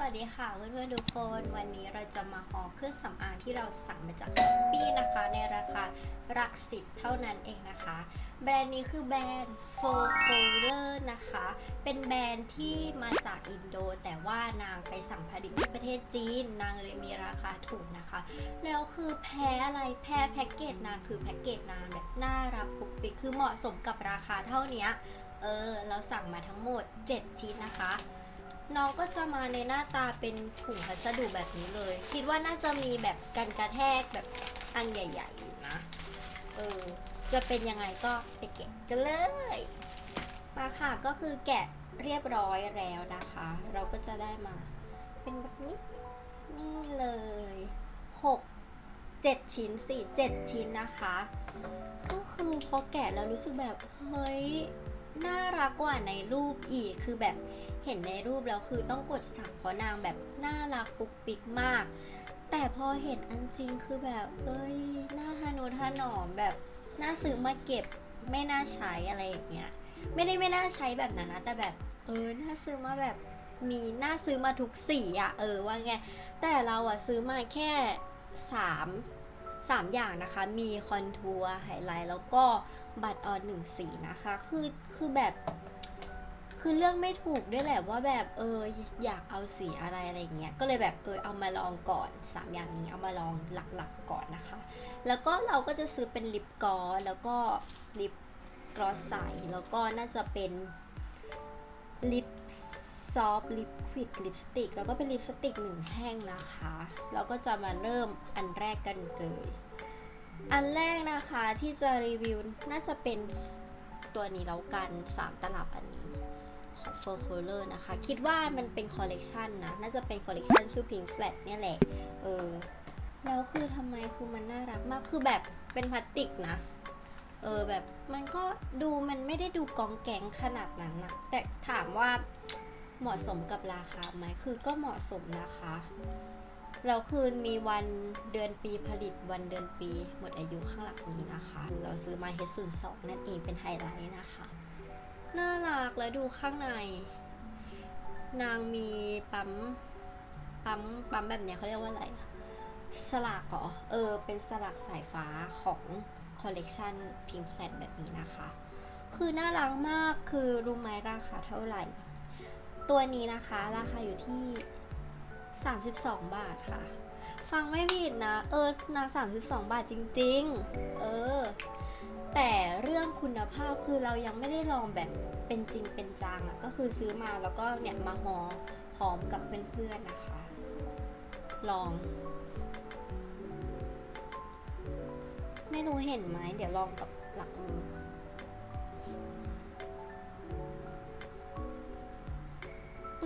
สวัสดีค่ะเพื่อนๆทุกคนวันนี้เราจะมาฮอเครื่องสำอางที่เราสั่งมาจากช้อปปี้นะคะ ในราคาหลักสิบเท่านั้นเองนะคะ แบรนด์นี้คือแบรนด์ f o r c o l o r นะคะ เป็นแบรนด์ที่มาจากอินโด แต่ว่านางไปสั่งผลิตที่ประเทศจีน นางเลยมีราคาถูกนะคะ แล้วคือแพ้อะไรแพ้แพ็กเกจนางคือแพ็กเกจนางแบบน่ารักปุกปิกคือเหมาะสมกับราคาเท่านี้เออเราสั่งมาทั้งหมด 7 ชิ้นนะคะ น้องก็จะมาในหน้าตาเป็นถุงพัสดุแบบนี้เลย คิดว่าน่าจะมีแบบกันกระแทกแบบอันใหญ่ๆอยู่นะ เออ จะเป็นยังไงก็ไปแกะกันเลย มาค่ะก็คือแกะเรียบร้อยแล้วนะคะ เราก็จะได้มา เป็นแบบนี้ นี่เลย6 7ชิ้นสิ7ชิ้นนะคะ ก็คือพอแกะแล้วรู้สึกแบบ เฮ้ย น่ารักกว่าในรูปอีกคือแบบเห็นในรูปแล้วคือต้องกดสั่งเพราะนางแบบน่ารักปุ๊กปิ๊กมาก แต่พอเห็นอันจริงคือแบบเอ้ยน่าทานุถนอมแบบน่าซื้อมาเก็บไม่น่าใช้อะไรอย่างเงี้ยไม่ได้ไม่น่าใช้แบบนั้นนะแต่แบบเออน่าซื้อมาแบบมีน่าซื้อมาทุกสีอะเออว่าไงแต่เราอะซื้อมาแค่สาม สามอย่างนะคะมีคอนทัวร์ไฮไลท์แล้วก็บัตรออนหนึ่งสีนะคะคือคือแบบคือเลือกไม่ถูกด้วยแหละว่าแบบเอออยากเอาสีอะไรอะไรเงี้ยก็เลยแบบเออเอามาลองก่อนสามอย่างนี้เอามาลองหลักๆก่อนนะคะ แล้วก็เราก็จะซื้อเป็นลิปกลอสแล้วก็ลิปกลอสใสแล้วก็น่าจะเป็นลิป ซอฟลิปควิดลิปสติกแล้วก็เป็นลิปสติกหนึ่งแท่งนะคะ เราก็จะมาเริ่มอันแรกกันเลย อันแรกนะคะที่จะรีวิวน่าจะเป็นตัวนี้แล้วกัน 3 ตลับอันนี้ของ f o r Color นะคะ คิดว่ามันเป็นคอลเลกชันนะ น่าจะเป็นคอลเลกชันชื่อ Pink Flat เนี่ยแหละ เออ แล้วคือทำไมคือมันน่ารักมาก คือแบบเป็นพลาสติกนะ เออแบบมันก็ดูมันไม่ได้ดูกองแกงขนาดนั้นนะแต่ถามว่า เหมาะสมกับราคาไหมคือก็เหมาะสมนะคะแล้วคือมีวันเดือนปีผลิตวันเดือนปีหมดอายุข้างหลังนี้นะคะเราซื้อมา H02 นั่นเองเป็นไฮไลท์นะคะน่ารักแล้วดูข้างใน นางมีปั๊มปั๊มปั๊มแบบเนี้ยเขาเรียกว่าอะไร สลักเหรอเออ เป็นสลักสายฟ้าของคอลเลกชันพิงแฟลตแบบนี้นะคะ คือน่ารักมากคือรู้ไหมราคาเท่าไหร่ ตัวนี้นะคะ ราคาอยู่ที่ 32 บาทค่ะ ฟังไม่ผิดนะ เออนาง32 บาทจริง ๆ เออ แต่เรื่องคุณภาพคือเรายังไม่ได้ลองแบบเป็นจริงเป็นจังอะก็คือซื้อมาแล้วก็เนี่ยมาหอพร้อมกับเพื่อนๆนะคะ ลอง ไม่รู้เห็นไหมเดี๋ยวลองกับหลังมือ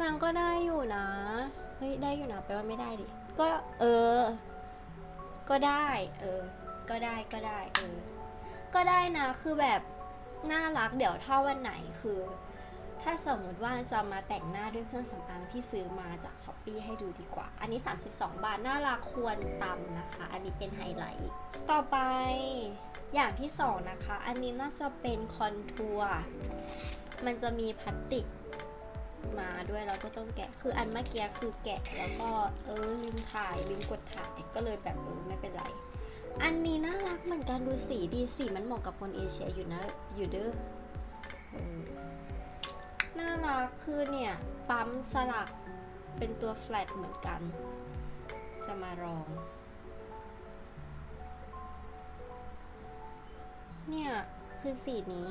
นางก็ได้อยู่นะเฮ้ยได้อยู่นะแปลว่าไม่ได้ดิก็เออ ก็ได้ เออ ก็ได้ก็ได้ เออ ก็ได้นะคือแบบน่ารักเดี๋ยวถ้าวันไหนคือ ถ้าสมมติว่าจะมาแต่งหน้าด้วยเครื่องสำอางที่ซื้อมาจากช้อปปีให้ดูดีกว่า อันนี้ 32 บาท น่ารักควรตำนะคะ อันนี้เป็นไฮไลท์ต่อไปอย่างที่สองนะคะ อันนี้น่าจะเป็นคอนทัวร์มันจะมีพลาสติก มาด้วยเราก็ต้องแกะ คืออันเมื่อกี้คือแกะแล้วก็เออลืมถ่ายลืมกดถ่ายก็เลยแบบเออไม่เป็นไร อันนี้น่ารักเหมือนกันดูสีดีสีมันเหมาะกับคนเอเชียอยู่นะอยู่เด้ออน่ารักคือเนี่ยปั๊มสลักเป็นตัวแฟลตเหมือนกัน จะมาลองเนี่ยคือสีนี้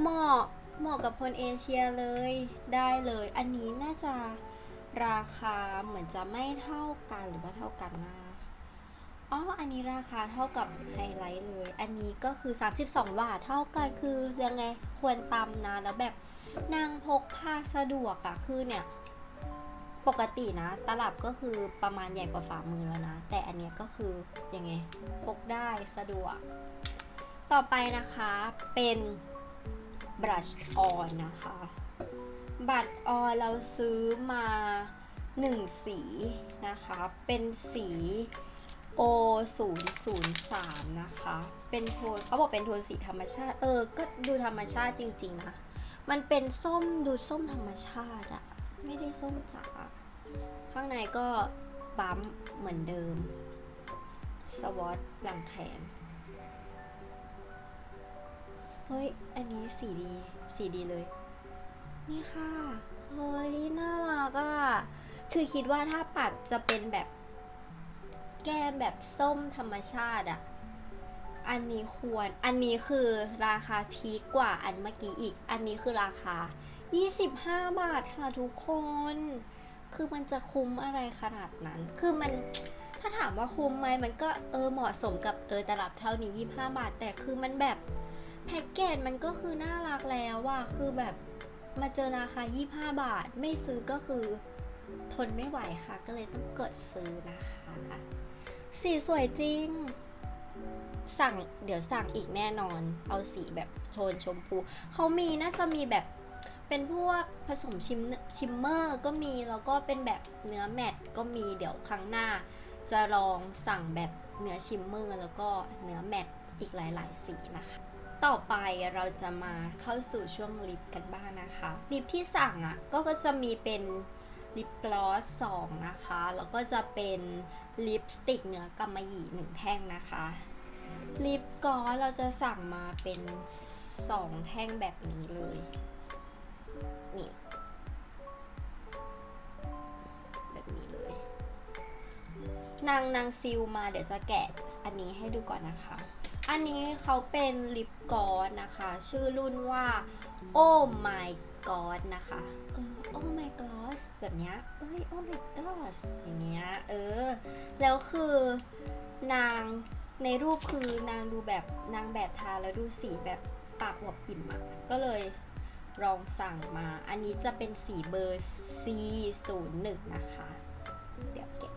เหมาะ เหมาะกับคนเอเชียเลยได้เลย อันนี้น่าจะราคาเหมือนจะไม่เท่ากันหรือว่าเท่ากันนะอ๋ออันนี้ราคาเท่ากับไฮไลท์เลย อันนี้ก็คือ 32 บาทเท่ากันคือยังไงควรตำนะแล้วแบบนางพกพาสะดวกอะคือเนี่ยปกตินะ ตลับก็คือประมาณใหญ่กว่าฝ่ามือแล้วนะ แต่อันเนี้ยก็คือยังไงพกได้สะดวก ต่อไปนะคะเป็น บรัชออนนะคะ บัตรออนเราซื้อมา 1 สีนะคะ เป็นสี O 0 0 3 นะคะ เป็นโทนเขาบอกเป็นโทนสีธรรมชาติ เออ ก็ดูธรรมชาติจริง ๆ นะ มันเป็นส้มดูส้มธรรมชาติอะไม่ได้ส้มจ๋าข้างในก็ปั๊มเหมือนเดิม สวอตหลังแขน ฮ้ย อันนี้สีดี สีดีเลย นี่ค่ะ เฮ้ย น่ารักอะ่ะ คือคิดว่าถ้าปัดจะเป็นแบบ แก้มแบบส้มธรรมชาติอะอันนี้ควร อันนี้คือราคาพีกกว่าอันเมื่อกี้อีก อันนี้คือราคา 25 บาทค่ะทุกคน คือมันจะคุ้มอะไรขนาดนั้น คือมันถ้าถามว่าคุ้มไหมมันก็เออเหมาะสมกับเออตลับเท่านี้ 25 บาท แต่คือมันแบบ แพ็กเกจมันก็คือน่ารักแล้วว่ะคือแบบมาเจอราคา 25 บาท ไม่ซื้อก็คือทนไม่ไหวค่ะ ก็เลยต้องกดซื้อนะคะ สีสวยจริง สั่งเดี๋ยวสั่งอีกแน่นอน เอาสีแบบโทนชมพู เขามีน่าจะมีแบบเป็นพวกผสมชิมชิมเมอร์ก็มีแล้วก็เป็นแบบเนื้อแมตก็มีเดี๋ยวครั้งหน้า จะลองสั่งแบบเนื้อชิมเมอร์ แล้วก็เนื้อแมตอีกหลาย ๆ สีนะคะ ต่อไปเราจะมาเข้าสู่ช่วงลิปกันบ้างนะคะ ลิปที่สั่งอะก็จะมีเป็นลิปกลอสสองนะคะ แล้วก็จะเป็นลิปสติกเนื้อกำมะหยี่หนึ่งแท่งนะคะ ลิปกลอสเราจะสั่งมาเป็นสองแท่งแบบนี้เลย นี่ แบบนี้เลย นางนางซิลมาเดี๋ยวจะแกะอันนี้ให้ดูก่อนนะคะ อันนี้เขาเป็นลิปกอสนะคะ ชื่อรุ่นว่า Oh my god นะคะเออ Oh my god แบบเนี้ยเอ้ย Oh my god อย่างเงี้ยเออ แล้วคือนางในรูปคือนางดูแบบนางแบบทาแล้วดูสีแบบปากอวบอิ่มอะก็เลยลองสั่งมา อันนี้จะเป็นสีเบอร์ C01 นะคะ เดี๋ยวเก็บ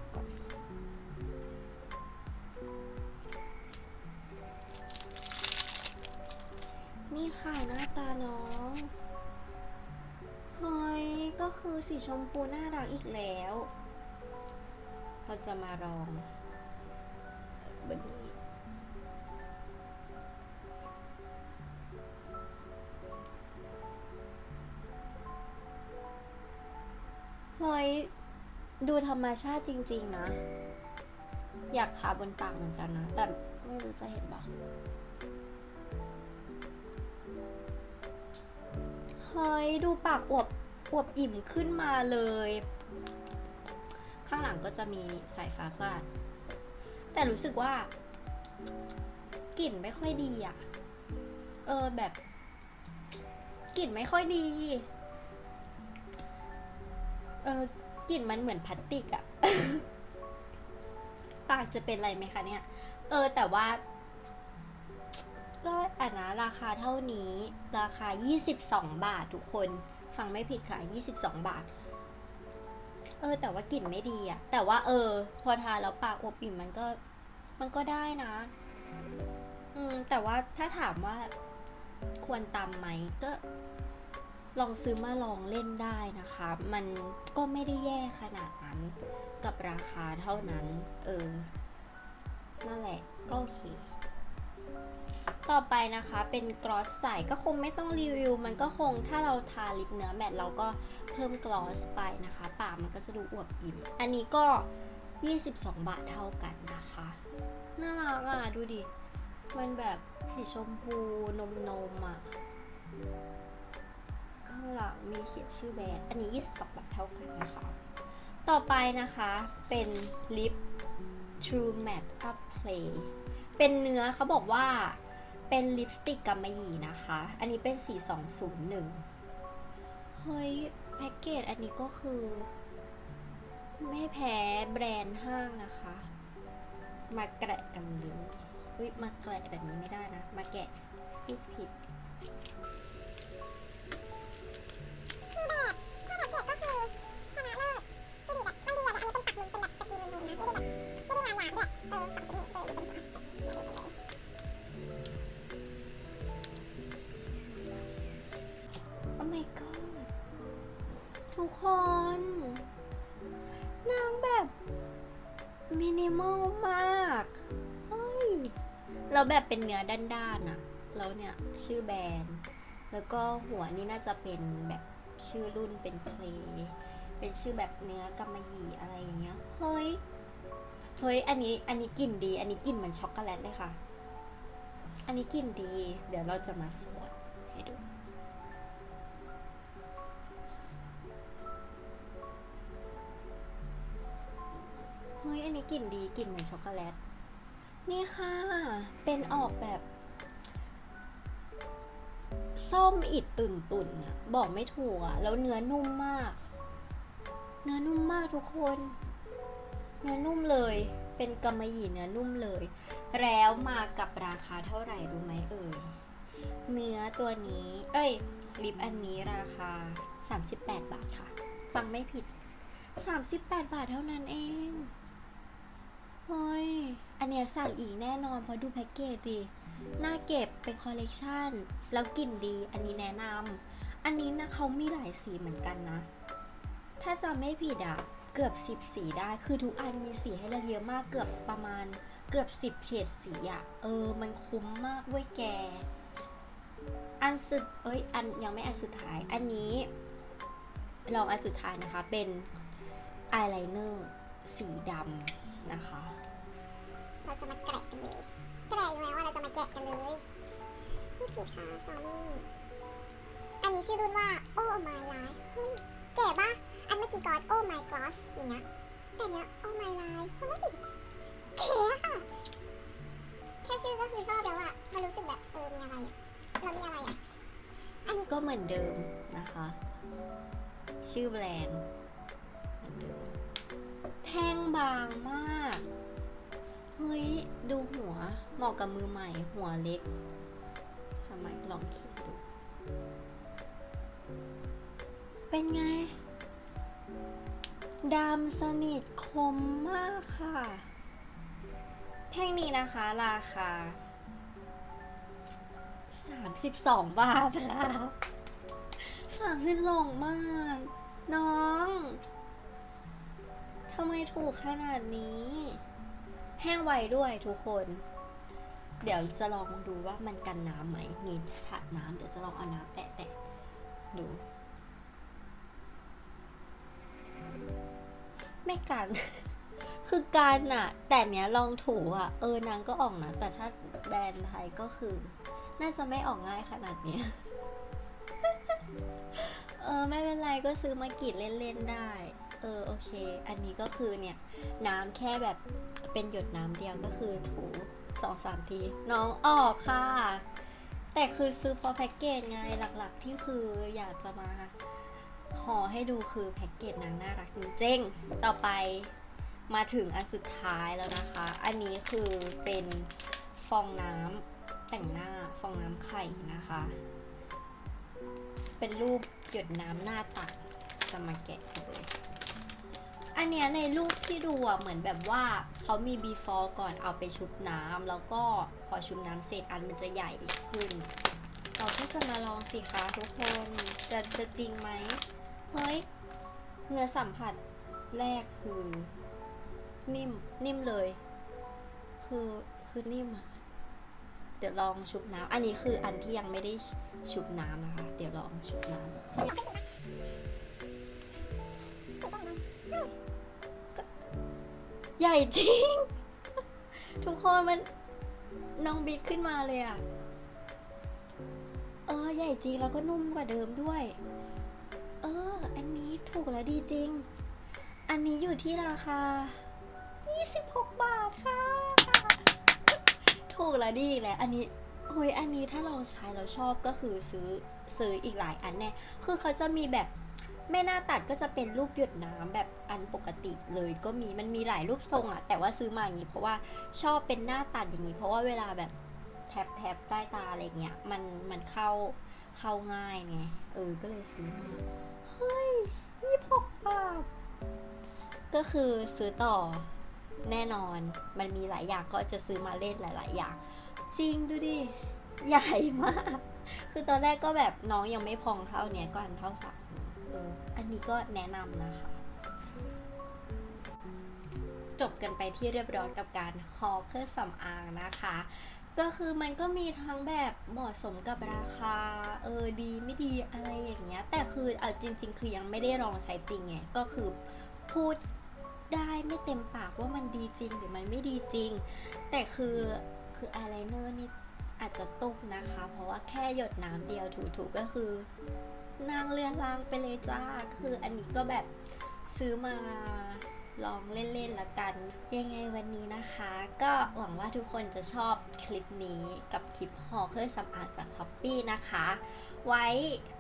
นี่ค่ะหน้าตาน้องเฮ้ยก็คือสีชมพูน่ารักอีกแล้ว เราจะมาลองบอร์นี้เฮ้ยดูธรรมชาติจริง ๆ นะ อยากทาบนปากเหมือนกันนะ แต่ไม่รู้จะเห็นปะ เฮ้ย ดูปากอวบอวบอิ่มขึ้นมาเลย ข้างหลังก็จะมีสายฟ้าฟาด แต่รู้สึกว่ากลิ่นไม่ค่อยดีอะเออแบบกลิ่นไม่ค่อยดี เออกลิ่นมันเหมือนพลาสติกอะปากจะเป็นอะไรไหมคะเนี่ย เออแต่ว่า ก็อันนะราคาเท่านี้ราคา 22 บาททุกคน ฟังไม่ผิดค่ะ 22 บาท เออ แต่ว่ากลิ่นไม่ดีอะแต่ว่าเออ พอทาแล้วปากอบอิ่มมันก็ มันก็ได้นะ อืม แต่ว่าถ้าถามว่าควรตามไหมก็ ลองซื้อมาลองเล่นได้นะคะ มันก็ไม่ได้แย่ขนาดนั้น กับราคาเท่านั้น เออนั่นแหละก็โอเค ต่อไปนะคะเป็นกลอสใสก็คงไม่ต้องรีวิว มันก็คงถ้าเราทาลิปเนื้อแมตต์เราก็เพิ่มกลอสไปนะคะ ปากมันก็จะดูอวบอิ่ม อันนี้ก็ 22 บาทเท่ากันนะคะ น่ารักอะ ดูดิ มันแบบสีชมพูนมนมอะข้างหลังมีเขียนชื่อแบรนด์อันนี้ 22 บาทเท่ากันนะคะ ต่อไปนะคะเป็นลิป True Matte Up Play เป็นเนื้อเขาบอกว่า เป็นลิปสติกกำมะหยี่นะคะ อันนี้เป็น4201 เฮ้ย แพ็กเกจอันนี้ก็คือ ไม่แพ้แบรนด์ห้างนะคะ มาแกะกันดูอุ้ยมาแกะแบบนี้ไม่ได้นะ มาแกะพูดผิดแบบถ้าสังเกตก็คือชนะเลิศดูดิแบบมันดีอะแต่อันนี้เป็นปักมุมเป็นแบบสกรีนมุมๆนะไม่ได้แบบไม่ได้งานหยาบด้วยเออสอง คน นางแบบ มินิมอลมากเฮ้ยแล้วแบบเป็นเนื้อด้านๆอะแล้วเนี่ยชื่อแบรนด์ แล้วก็หัวนี่น่าจะเป็นแบบชื่อรุ่นเป็นเพลเป็นชื่อแบบเนื้อกำมะหยี่อะไรอย่างเงี้ย เฮ้ย เฮ้ย อันนี้ อันนี้กลิ่นดี อันนี้กลิ่นเหมือนช็อกโกแลตเลยค่ะ อันนี้กลิ่นดี เดี๋ยวเราจะมาสวดให้ดู อันนี้กลิ่นดีกลิ่นเหมือนช็อกโกแลต นี่ค่ะ เป็นออกแบบ ส้มอิดตุ่นตุ่นอะบอกไม่ถูกอะแล้วเนื้อนุ่มมาก เนื้อนุ่มมากทุกคน เนื้อนุ่มเลย เป็นกำมะหยี่เนื้อนุ่มเลย แล้วมากับราคาเท่าไหร่รู้ไหมเอ่ย เนื้อตัวนี้ เอ้ย ลิปอันนี้ราคา 38 บาทค่ะ ฟังไม่ผิด 38 บาทเท่านั้นเอง เฮ้ย อันเนี้ยสั่งอีกแน่นอนเพราะดูแพ็กเกจดิ น่าเก็บเป็นคอลเลกชันแล้วกลิ่นดี อันนี้แนะนำ อันนี้นะเขามีหลายสีเหมือนกันนะ ถ้าจำไม่ผิดอะเกือบ 10 สีได้ คือทุกอันมีสีให้เลือกเยอะมาก เกือบประมาณเกือบ 10 เฉดสีอะเออ มันคุ้มมากเว้ยแก อันสุด เอ้ย อันยังไม่อันสุดท้าย อันนี้ ลองอันสุดท้ายนะคะ เป็นอายไลเนอร์สีดำ นะคะ เราจะมาแกะกันเลยแกะอยู่แล้วว่าเราจะมาแกะกันเลยพูดผิดค่ะซอมี่อันนี้ชื่อรุ่นว่า Oh My Life เฮ้ยเก๋ปะอันเมื่อกี้ก่อน Oh My Gloss อย่างเงี้ยแต่เนี้ย Oh My Life เฮ้ยเก๋อะค่ะแค่ชื่อก็คือชอบแล้วอะมันรู้สึกแบบเออมีอะไรอะเรามีอะไรอะอันนี้ก็เหมือนเดิมนะคะ ชื่อแบรนด์เหมือนเดิม แท่งบางมาก เฮ้ย ดูหัว เหมาะกับมือใหม่ หัวเล็ก สมัยลองเขียนดู เป็นไง ดำสนิทคมมากค่ะ แท่งนี้นะคะ ราคา 32 บาทค่ะ32 บาท น้อง ทำไมถูกขนาดนี้ แห้งไวด้วยทุกคน เดี๋ยวจะลองดูว่ามันกันน้ำไหม มีถัดน้ำเดี๋ยวจะลองเอาน้ำแตะๆ ดู ไม่กัน คือการอะแต่เนี้ยลองถูอะเออนางก็ออกนะ แต่ถ้าแบรนด์ไทยก็คือ น่าจะไม่ออกง่ายขนาดเนี้ยเออ ไม่เป็นไรก็ซื้อมากรีดเล่น ๆ ได้ ออโอเค อันนี้ก็คือเนี่ยน้ำแค่แบบเป็นหยดน้ำเดียวก็คือถูสองสามที น้องออกค่ะ แต่คือซื้อพราะแพ็กเกจไงหลักๆที่คืออยากจะมาห่อให้ดูคือแพ็กเกจนางน่ารักจริงๆต่อไปมาถึงอันสุดท้ายแล้วนะคะ อันนี้คือเป็นฟองน้ำแต่งหน้าฟองน้ำไข่นะคะ เป็นรูปหยดน้ำหน้าตักจะมาแกะกันเลย อันเนี้ยในรูปที่ดูอะเหมือนแบบว่าเขามี before ก่อนเอาไปชุบน้ำแล้วก็พอชุบน้ำเสร็จอันมันจะใหญ่ขึ้น เราก็จะมาลองสิคะทุกคนจะจะจริงไหมเฮ้ยเนื้อสัมผัสแรกคือ นิ่มนิ่มเลย คือคือนิ่มอะเดี๋ยวลองชุบน้ำอันนี้คืออันที่ยังไม่ได้ชุบน้ำนะคะ เดี๋ยวลองชุบ ญ่จริง ทุกคนมันน้องบิ๊กขึ้นมาเลยอะเออ ใหญ่จริงแล้วก็นุ่มกว่าเดิมด้วย เออ อันนี้ถูกแล้วดีจริง อันนี้อยู่ที่ราคา 26 บาทค่ะ ถูกแล้วดีแหละ อันนี้เฮ้ยอันนี้ถ้าเราใช้เราชอบก็คือซื้อซื้ออีกหลายอันแน่ คือเขาจะมีแบบ ไม่น่าตัดก็จะเป็นรูปหยดน้ำแบบอันปกติเลยก็มีมันมีหลายรูปทรงอะแต่ว่าซื้อมาอย่างนี้เพราะว่าชอบเป็นหน้าตัดอย่างนี้ เพราะว่าเวลาแบบแทบแทบใต้ตาอะไรเงี้ยมันมันเข้าเข้าง่ายไงเออก็เลยซื้อเฮ้ยยี่หกบาทก็คือซื้อต่อแน่นอน มันมีหลายอย่างก็จะซื้อมาเล่นหลาย ๆ อย่าง จริงดูดิ ใหญ่มาก คือตอนแรกก็แบบน้องยังไม่พองเท่าเนี้ยก็อันเท่าฝามื อเอออันนี้ก็แนะนำนะคะ จบกันไปที่เรียบร้อยกับการฮอลเครื่องสำอางนะคะ ก็คือมันก็มีทั้งแบบเหมาะสมกับราคา เออดีไม่ดีอะไรอย่างเงี้ย แต่คือเอาจริง ๆ คือยังไม่ได้ลองใช้จริงไง ก็คือพูดได้ไม่เต็มปากว่ามันดีจริงหรือมันไม่ดีจริง แต่คือคืออายไลเนอร์นี่ อาจจะตุกนะคะ เพราะว่าแค่หยดน้ำเดียวถูๆก็คือนางเรือนรางไปเลยจ้า คืออันนี้ก็แบบซื้อมาลองเล่นๆละกัน ยังไงวันนี้นะคะ ก็หวังว่าทุกคนจะชอบคลิปนี้กับคลิปห่อเครื่องสำอางจากช้อปปีนะคะ ไว้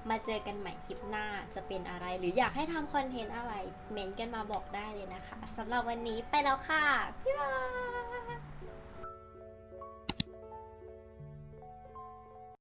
มาเจอกันใหม่คลิปหน้าจะเป็นอะไรหรืออยากให้ทำคอนเทนต์อะไร เมนต์กันมาบอกได้เลยนะคะสำหรับวันนี้ไปแล้วค่ะบ๊ายบาย